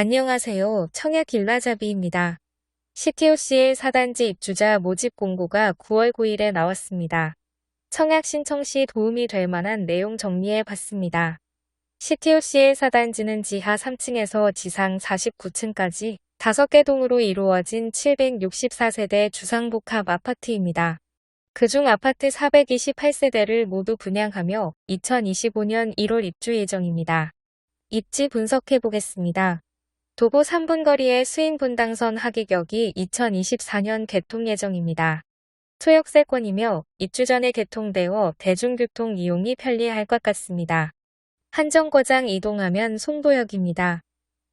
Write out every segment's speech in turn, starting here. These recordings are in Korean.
안녕하세요. 청약 길라잡이입니다. CTOC의 사단지 입주자 모집 공고가 9월 9일에 나왔습니다. 청약 신청 시 도움이 될 만한 내용 정리해 봤습니다. CTOC의 사단지는 지하 3층에서 지상 49층까지 5개 동으로 이루어진 764세대 주상복합 아파트입니다. 그중 아파트 428세대를 모두 분양하며 2025년 1월 입주 예정입니다. 입지 분석해 보겠습니다. 도보 3분 거리의 수인 분당선 하기격이 2024년 개통 예정입니다. 소역세권이며 입주 전에 개통되어 대중교통 이용이 편리할 것 같습니다. 한정거장 이동하면 송도역입니다.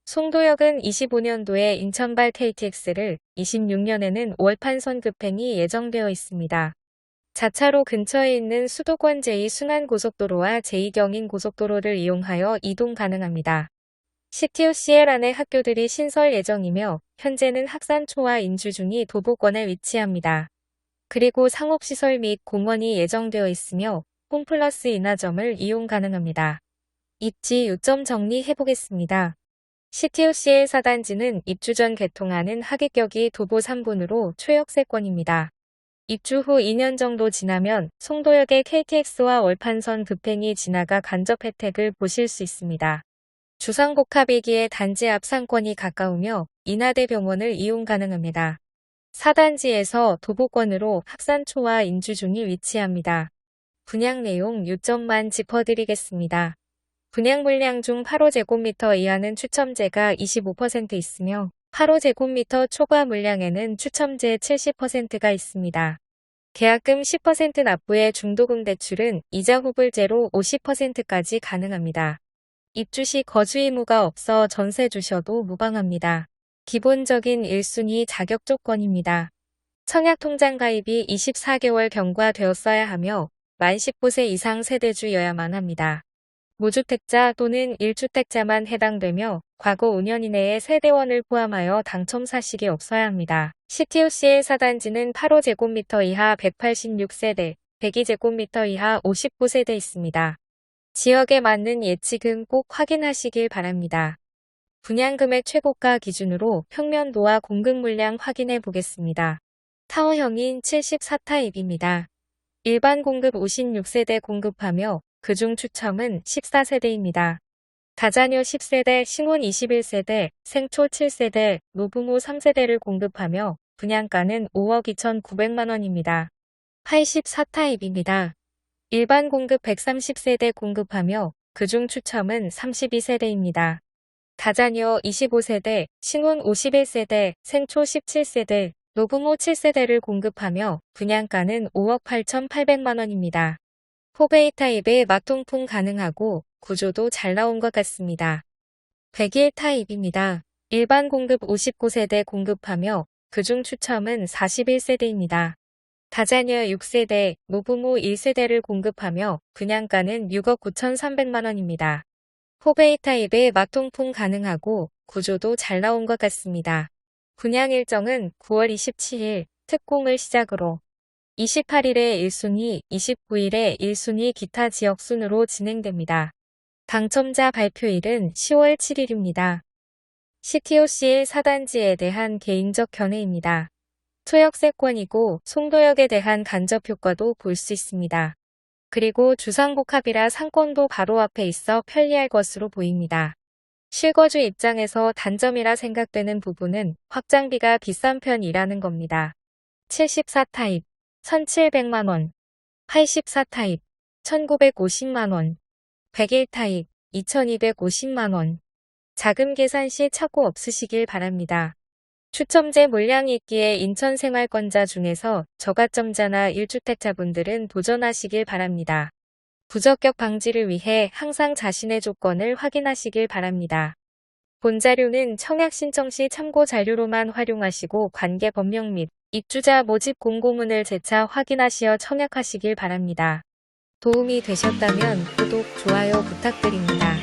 송도역은 25년도에 인천발 KTX를 26년에는 월판선 급행이 예정되어 있습니다. 자차로 근처에 있는 수도권 제2순환고속도로와 제2경인고속도로를 이용하여 이동 가능합니다. 안에 학교들이 신설 예정이며 현재는 학산초와 인주 중이 도보권에 위치합니다. 그리고 상업시설 및 공원이 예정되어 있으며 홈플러스 인하점을 이용 가능합니다. 입지 요점 정리해 보겠습니다. CTOCL 사단지는 입주 전 개통하는 하객격이 도보 3분으로 초역세권입니다. 입주 후 2년 정도 지나면 송도역의 KTX와 월판선 급행이 지나가 간접 혜택을 보실 수 있습니다. 주상복합이기에 단지 앞 상권이 가까우며 인하대 병원을 이용 가능합니다. 사단지에서 도보권으로 학산초와 인주중이 위치합니다. 분양 내용 요점만 짚어드리겠습니다. 분양 물량 중 8호제곱미터 이하는 추첨제가 25% 있으며 8호제곱미터 초과 물량에는 추첨제 70%가 있습니다. 계약금 10% 납부의 중도금 대출은 이자 후불제로 50%까지 가능합니다. 입주 시 거주 의무가 없어 전세 주셔도 무방합니다. 기본적인 1순위 자격 조건입니다. 청약통장 가입이 24개월 경과되었어야 하며 만 19세 이상 세대주여야만 합니다. 무주택자 또는 1주택자만 해당되며 과거 5년 이내에 세대원을 포함하여 당첨 사실이 없어야 합니다. CTOC의 사단지는 8호제곱미터 이하 186세대, 102제곱미터 이하 59세대 있습니다. 지역에 맞는 예치금 꼭 확인하시길 바랍니다. 분양금액 최고가 기준으로 평면도와 공급 물량 확인해 보겠습니다. 타워형인 74타입입니다. 일반 공급 56세대 공급하며 그중 추첨은 14세대입니다. 다자녀 10세대, 신혼 21세대, 생초 7세대, 노부모 3세대를 공급하며 분양가는 5억 2,900만 원입니다. 84타입입니다. 일반 공급 130세대 공급하며 그중 추첨은 32세대입니다. 다자녀 25세대, 신혼 51세대, 생초 17세대, 노부모 7세대를 공급하며 분양가는 5억 8,800만 원입니다. 포베이 타입의 막통풍 가능하고 구조도 잘 나온 것 같습니다. 101 타입입니다. 일반 공급 59세대 공급하며 그중 추첨은 41세대입니다. 다자녀 6세대, 노부모 1세대를 공급하며 분양가는 6억 9,300만 원입니다. 포베이 타입의 막통풍 가능하고 구조도 잘 나온 것 같습니다. 분양 일정은 9월 27일 특공을 시작으로 28일에 1순위, 29일에 1순위 기타 지역 순으로 진행됩니다. 당첨자 발표일은 10월 7일입니다. CTOC의 사단지에 대한 개인적 견해입니다. 초역세권이고 송도역에 대한 간접 효과도 볼 수 있습니다. 그리고 주상복합이라 상권도 바로 앞에 있어 편리할 것으로 보입니다. 실거주 입장에서 단점이라 생각되는 부분은 확장비가 비싼 편이라는 겁니다. 74타입 1,700만원 84타입 1,950만원 101타입 2,250만원 자금 계산 시 착오 없으시길 바랍니다. 추첨제 물량이 있기에 인천생활권자 중에서 저가점자나 1주택자분들은 도전하시길 바랍니다. 부적격 방지를 위해 항상 자신의 조건을 확인하시길 바랍니다. 본 자료는 청약 신청 시 참고 자료로만 활용하시고 관계 법령 및 입주자 모집 공고문을 재차 확인하시어 청약하시길 바랍니다. 도움이 되셨다면 구독, 좋아요 부탁드립니다.